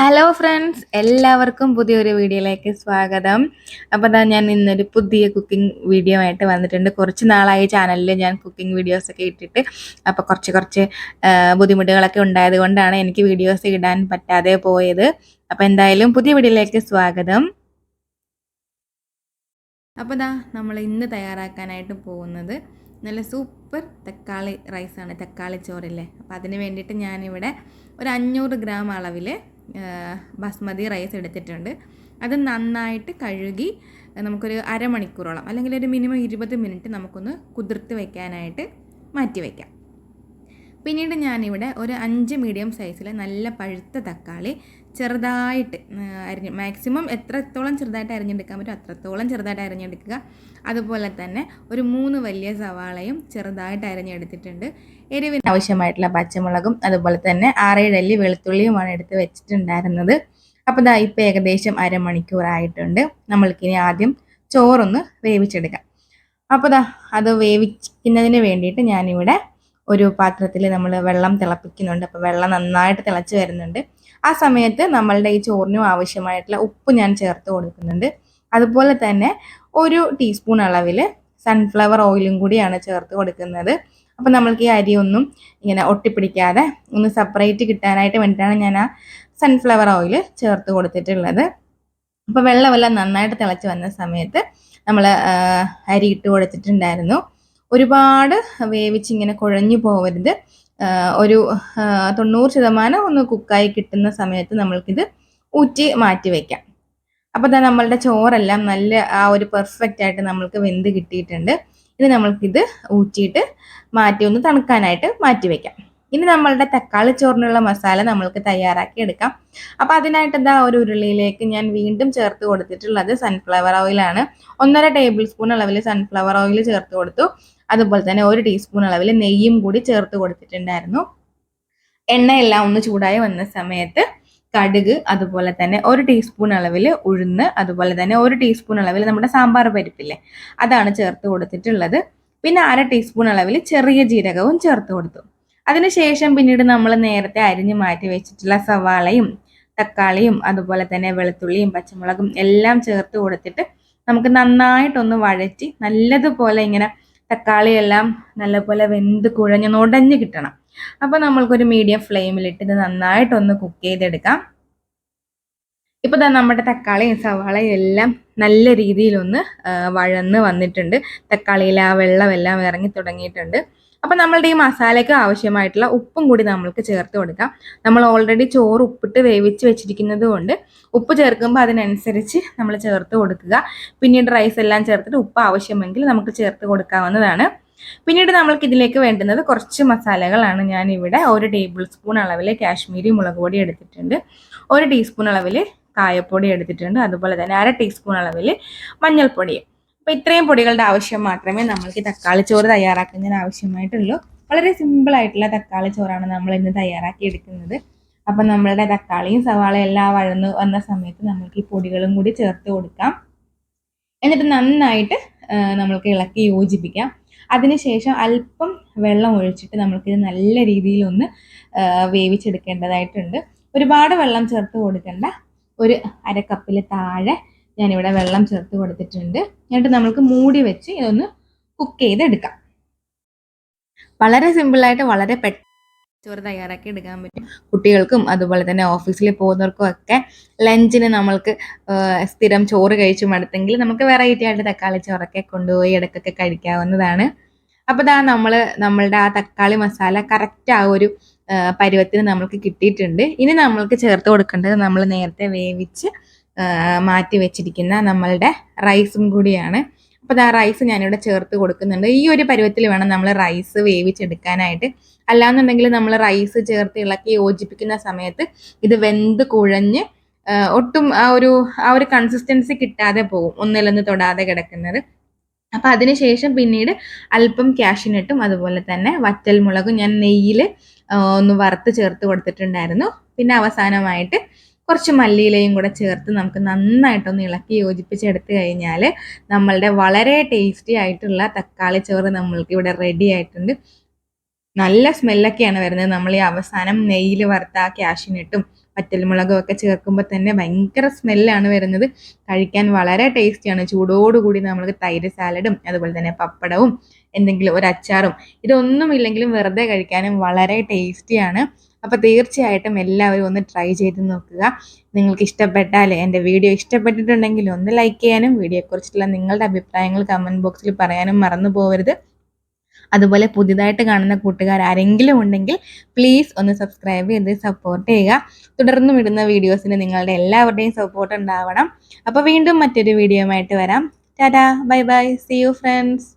Hello friends എല്ലാവർക്കും പുതിയൊരു വീഡിയോയിലേക്ക് സ്വാഗതം. അപ്പോൾ ഇതാ ഞാൻ ഇന്നൊരു പുതിയ കുക്കിംഗ് വീഡിയോ ആയിട്ട് വന്നിട്ടുണ്ട്. കുറച്ച് നാളായി ചാനലിൽ ഞാൻ കുക്കിംഗ് വീഡിയോസൊക്കെ ഇട്ടിട്ട്. അപ്പോൾ കുറച്ച് കുറച്ച് ബുദ്ധിമുട്ടുകളൊക്കെ ഉണ്ടായത് കൊണ്ടാണ് എനിക്ക് വീഡിയോസ് ഇടാൻ പറ്റാതെ പോയത്. അപ്പോൾ എന്തായാലും പുതിയ വീഡിയോയിലേക്ക് സ്വാഗതം. അപ്പോൾ ദാ നമ്മൾ ഇന്ന് തയ്യാറാക്കാനായിട്ട് പോകുന്നത് നല്ല സൂപ്പർ തക്കാളി റൈസാണ് തക്കാളി ചോറില്ലേ. അപ്പോൾ അതിന് വേണ്ടിയിട്ട് ഞാനിവിടെ ഒരു അഞ്ഞൂറ് ഗ്രാം അളവിൽ ബസ്മതി റൈസ് എടുത്തിട്ടുണ്ട്. അത് നന്നായിട്ട് കഴുകി നമുക്കൊരു അരമണിക്കൂറോളം അല്ലെങ്കിൽ ഒരു മിനിമം ഇരുപത് മിനിറ്റ് നമുക്കൊന്ന് കുതിർത്ത് വയ്ക്കാനായിട്ട് മാറ്റി വയ്ക്കാം പിന്നീട് ഞാനിവിടെ ഒരു അഞ്ച് മീഡിയം സൈസിൽ നല്ല പഴുത്ത തക്കാളി ചെറുതായിട്ട് അരിഞ്ഞ് മാക്സിമം എത്രത്തോളം ചെറുതായിട്ട് അരിഞ്ഞെടുക്കാൻ പറ്റും അത്രത്തോളം ചെറുതായിട്ട് അരിഞ്ഞെടുക്കുക. അതുപോലെ തന്നെ ഒരു മൂന്ന് വലിയ സവാളയും ചെറുതായിട്ട് അരിഞ്ഞെടുത്തിട്ടുണ്ട്. എരിവിന് ആവശ്യമായിട്ടുള്ള പച്ചമുളകും അതുപോലെ തന്നെ ആറേഴല്ലി വെളുത്തുള്ളിയുമാണ് എടുത്ത് വെച്ചിട്ടുണ്ടായിരുന്നത്. അപ്പോൾ ഇതാ ഇപ്പോൾ ഏകദേശം അരമണിക്കൂറായിട്ടുണ്ട് നമ്മൾക്കിനി ആദ്യം ചോറൊന്ന് വേവിച്ചെടുക്കാം. അപ്പോൾ ദാ അത് വേവിക്കുന്നതിന് വേണ്ടിയിട്ട് ഞാനിവിടെ ഒരു പാത്രത്തിൽ നമ്മൾ വെള്ളം തിളപ്പിക്കുന്നുണ്ട്. അപ്പോൾ വെള്ളം നന്നായിട്ട് തിളച്ച് വരുന്നുണ്ട്. ആ സമയത്ത് നമ്മളുടെ ഈ ചോറിനും ആവശ്യമായിട്ടുള്ള ഉപ്പ് ഞാൻ ചേർത്ത് കൊടുക്കുന്നുണ്ട്. അതുപോലെ തന്നെ ഒരു ടീസ്പൂൺ അളവിൽ സൺഫ്ലവർ ഓയിലും കൂടിയാണ് ചേർത്ത് കൊടുക്കുന്നത്. അപ്പം നമ്മൾക്ക് ഈ അരി ഒന്നും ഇങ്ങനെ ഒട്ടിപ്പിടിക്കാതെ ഒന്ന് സെപ്പറേറ്റ് കിട്ടാനായിട്ട് വേണ്ടിയിട്ടാണ് ഞാൻ ആ സൺഫ്ലവർ ഓയിൽ ചേർത്ത് കൊടുത്തിട്ടുള്ളത്. അപ്പോൾ വെള്ളമെല്ലാം നന്നായിട്ട് തിളച്ച് വന്ന സമയത്ത് നമ്മൾ അരി ഇട്ട് കൊടുത്തിട്ടുണ്ടായിരുന്നു. ഒരുപാട് വേവിച്ച് ഇങ്ങനെ കുഴഞ്ഞു പോകരുത് ഒരു തൊണ്ണൂറ് ശതമാനം ഒന്ന് കുക്കായി കിട്ടുന്ന സമയത്ത് നമ്മൾക്കിത് ഊറ്റി മാറ്റി വയ്ക്കാം അപ്പോൾ തന്നെ നമ്മളുടെ ചോറെല്ലാം നല്ല ആ ഒരു പെർഫെക്റ്റ് ആയിട്ട് നമ്മൾക്ക് വെന്ത് കിട്ടിയിട്ടുണ്ട്. ഇത് നമ്മൾക്കിത് ഊറ്റിയിട്ട് മാറ്റി ഒന്ന് തണുക്കാനായിട്ട് മാറ്റി വയ്ക്കാം ഇനി നമ്മളുടെ തക്കാളി ചോറിനുള്ള മസാല നമ്മൾക്ക് തയ്യാറാക്കി എടുക്കാം. അപ്പോൾ അതിനായിട്ട് എന്താ ഒരു ഉരുളിയിലേക്ക് ഞാൻ വീണ്ടും ചേർത്ത് കൊടുത്തിട്ടുള്ളത് സൺഫ്ലവർ ഓയിലാണ് ഒന്നര ടേബിൾ സ്പൂൺ അളവിൽ സൺഫ്ലവർ ഓയിൽ ചേർത്ത് കൊടുത്തു. അതുപോലെ തന്നെ ഒരു ടീസ്പൂൺ അളവിൽ നെയ്യും കൂടി ചേർത്ത് കൊടുത്തിട്ടുണ്ടായിരുന്നു. എണ്ണയെല്ലാം ഒന്ന് ചൂടായി വന്ന സമയത്ത് കടുക് അതുപോലെ തന്നെ ഒരു ടീസ്പൂൺ അളവിൽ ഉഴുന്ന് അതുപോലെ തന്നെ ഒരു ടീസ്പൂൺ അളവിൽ നമ്മുടെ സാമ്പാർ പരിപ്പില്ലേ അതാണ് ചേർത്ത് കൊടുത്തിട്ടുള്ളത്. പിന്നെ അര ടീസ്പൂൺ അളവിൽ ചെറിയ ജീരകവും ചേർത്ത് കൊടുത്തു. അതിനുശേഷം പിന്നീട് നമ്മൾ നേരത്തെ അരിഞ്ഞു മാറ്റി വെച്ചിട്ടുള്ള സവാളയും തക്കാളിയും അതുപോലെ തന്നെ വെളുത്തുള്ളിയും പച്ചമുളകും എല്ലാം ചേർത്ത് കൊടുത്തിട്ട് നമുക്ക് നന്നായിട്ടൊന്ന് വഴറ്റി നല്ലതുപോലെ ഇങ്ങനെ തക്കാളിയെല്ലാം നല്ലപോലെ വെന്ത് കുഴഞ്ഞ് നുടഞ്ഞ് കിട്ടണം. അപ്പോൾ നമ്മൾക്കൊരു മീഡിയം ഫ്ലെയിമിലിട്ട് ഇത് നന്നായിട്ടൊന്ന് കുക്ക് ചെയ്തെടുക്കാം. ഇപ്പോൾ തന്നെ നമ്മുടെ തക്കാളിയും സവാളയും എല്ലാം നല്ല രീതിയിലൊന്ന് വഴന്ന് വന്നിട്ടുണ്ട്. തക്കാളിയിൽ ആ വെള്ളമെല്ലാം ഇറങ്ങി തുടങ്ങിയിട്ടുണ്ട്. അപ്പോൾ നമ്മളുടെ ഈ മസാലയ്ക്ക് ആവശ്യമായിട്ടുള്ള ഉപ്പും കൂടി നമ്മൾക്ക് ചേർത്ത് കൊടുക്കാം. നമ്മൾ ഓൾറെഡി ചോറ് ഉപ്പിട്ട് വേവിച്ച് വെച്ചിരിക്കുന്നത് കൊണ്ട് ഉപ്പ് ചേർക്കുമ്പോൾ അതിനനുസരിച്ച് നമ്മൾ ചേർത്ത് കൊടുക്കുക. പിന്നീട് റൈസ് എല്ലാം ചേർത്തിട്ട് ഉപ്പ് ആവശ്യമെങ്കിൽ നമുക്ക് ചേർത്ത് കൊടുക്കാവുന്നതാണ്. പിന്നീട് നമ്മൾക്ക് ഇതിലേക്ക് വേണ്ടുന്നത് കുറച്ച് മസാലകളാണ്. ഞാൻ ഇവിടെ ഒരു ടേബിൾ സ്പൂൺ അളവിൽ കാശ്മീരി മുളക് പൊടി എടുത്തിട്ടുണ്ട്. ഒരു ടീസ്പൂൺ അളവിൽ കായപ്പൊടി എടുത്തിട്ടുണ്ട്. അതുപോലെ തന്നെ അര ടീസ്പൂൺ അളവിൽ മഞ്ഞൾപ്പൊടി. അപ്പോൾ ഇത്രയും പൊടികളുടെ ആവശ്യം മാത്രമേ നമ്മൾക്ക് തക്കാളി ചോറ് തയ്യാറാക്കുന്നതിന് ആവശ്യമായിട്ടുള്ളൂ. വളരെ സിമ്പിൾ ആയിട്ടുള്ള തക്കാളി ചോറാണ് നമ്മൾ ഇന്ന് തയ്യാറാക്കി എടുക്കുന്നത്. അപ്പം നമ്മളുടെ തക്കാളിയും സവാളയും എല്ലാം വഴന്ന് വന്ന സമയത്ത് നമ്മൾക്ക് ഈ പൊടികളും കൂടി ചേർത്ത് കൊടുക്കാം. എന്നിട്ട് നന്നായിട്ട് നമ്മൾക്ക് ഇളക്കി യോജിപ്പിക്കാം. അതിനുശേഷം അല്പം വെള്ളം ഒഴിച്ചിട്ട് നമ്മൾക്കിത് നല്ല രീതിയിലൊന്ന് വേവിച്ചെടുക്കേണ്ടതായിട്ടുണ്ട്. ഒരുപാട് വെള്ളം ചേർത്ത് കൊടുക്കേണ്ട. ഒരു അര താഴെ ഞാനിവിടെ വെള്ളം ചേർത്ത് കൊടുത്തിട്ടുണ്ട്. എന്നിട്ട് നമ്മൾക്ക് മൂടി വെച്ച് ഇതൊന്ന് കുക്ക് ചെയ്തെടുക്കാം. വളരെ സിമ്പിളായിട്ട് വളരെ പെട്ടെന്ന് ചോറ് തയ്യാറാക്കി എടുക്കാൻ പറ്റും. കുട്ടികൾക്കും അതുപോലെ തന്നെ ഓഫീസിൽ പോകുന്നവർക്കും ഒക്കെ ലഞ്ചിന് നമ്മൾക്ക് സ്ഥിരം ചോറ് കഴിച്ചു മടുത്തെങ്കിൽ നമുക്ക് വെറൈറ്റി ആയിട്ട് തക്കാളി ചോറൊക്കെ കൊണ്ടുപോയി ഇടയ്ക്കൊക്കെ കഴിക്കാവുന്നതാണ്. അപ്പോൾ ദാ നമ്മൾ നമ്മളുടെ ആ തക്കാളി മസാല കറക്റ്റ് ആ ഒരു പരുവത്തിന് നമ്മൾക്ക് കിട്ടിയിട്ടുണ്ട്. ഇനി നമ്മൾക്ക് ചേർത്ത് കൊടുക്കേണ്ടത് നമ്മൾ നേരത്തെ വേവിച്ച് മാറ്റി വെച്ചിരിക്കുന്ന നമ്മളുടെ റൈസും കൂടിയാണ്. അപ്പോൾ ആ റൈസ് ഞാനിവിടെ ചേർത്ത് കൊടുക്കുന്നുണ്ട്. ഈ ഒരു പരുവത്തിൽ വേണം നമ്മൾ റൈസ് വേവിച്ചെടുക്കാനായിട്ട്. അല്ലാന്നുണ്ടെങ്കിൽ നമ്മൾ റൈസ് ചേർത്ത് ഇളക്കി യോജിപ്പിക്കുന്ന സമയത്ത് ഇത് വെന്ത് കുഴഞ്ഞ് ഒട്ടും ആ ഒരു ആ ഒരു കൺസിസ്റ്റൻസി കിട്ടാതെ പോകും. ഒന്നിലൊന്ന് തൊടാതെ കിടക്കുന്നത്. അപ്പം അതിനുശേഷം പിന്നീട് അല്പം ക്യാഷിനിട്ടും അതുപോലെ തന്നെ വറ്റൽ മുളകും ഞാൻ നെയ്യിൽ ഒന്ന് വറുത്ത് ചേർത്ത് കൊടുത്തിട്ടുണ്ടായിരുന്നു. പിന്നെ അവസാനമായിട്ട് കുറച്ച് മല്ലിയിലയും കൂടെ ചേർത്ത് നമുക്ക് നന്നായിട്ടൊന്ന് ഇളക്കി യോജിപ്പിച്ചെടുത്ത് കഴിഞ്ഞാൽ നമ്മളുടെ വളരെ ടേസ്റ്റി ആയിട്ടുള്ള തക്കാളി ചോറ് നമ്മൾക്ക് ഇവിടെ റെഡി ആയിട്ടുണ്ട്. നല്ല സ്മെല്ലൊക്കെയാണ് വരുന്നത്. നമ്മൾ ഈ അവസാനം നെയ്യിൽ വറുത്ത ക്യാഷിനിട്ടും വറ്റൽമുളകും ഒക്കെ ചേർക്കുമ്പോൾ തന്നെ ഭയങ്കര സ്മെല്ലാണ് വരുന്നത്. കഴിക്കാൻ വളരെ ടേസ്റ്റിയാണ് ചൂടോടുകൂടി നമ്മൾക്ക് തൈര് സാലഡും അതുപോലെ തന്നെ പപ്പടവും എന്തെങ്കിലും ഒരു അച്ചാറും ഇതൊന്നും ഇല്ലെങ്കിലും വെറുതെ കഴിക്കാനും വളരെ ടേസ്റ്റിയാണ് അപ്പോൾ തീർച്ചയായിട്ടും എല്ലാവരും ഒന്ന് ട്രൈ ചെയ്ത് നോക്കുക. നിങ്ങൾക്ക് ഇഷ്ടപ്പെട്ടാൽ എന്റെ വീഡിയോ ഇഷ്ടപ്പെട്ടിട്ടുണ്ടെങ്കിൽ ഒന്ന് ലൈക്ക് ചെയ്യാനും വീഡിയോയെക്കുറിച്ചുള്ള നിങ്ങളുടെ അഭിപ്രായങ്ങൾ കമന്റ് ബോക്സിൽ പറയാനും മറന്നു പോകരുത് അതുപോലെ പുതിയതായിട്ട് കാണുന്ന കൂട്ടുകാർ ആരെങ്കിലും ഉണ്ടെങ്കിൽ പ്ലീസ് ഒന്ന് സബ്സ്ക്രൈബ് ചെയ്ത് സപ്പോർട്ട് ചെയ്യുക. തുടർന്നും ഇടുന്ന വീഡിയോസിന് നിങ്ങളുടെ എല്ലാവരുടെയും സപ്പോർട്ട് ഉണ്ടാവണം. അപ്പോൾ വീണ്ടും മറ്റൊരു വീഡിയോ ആയിട്ട് വരാം. Tata bye bye see you friends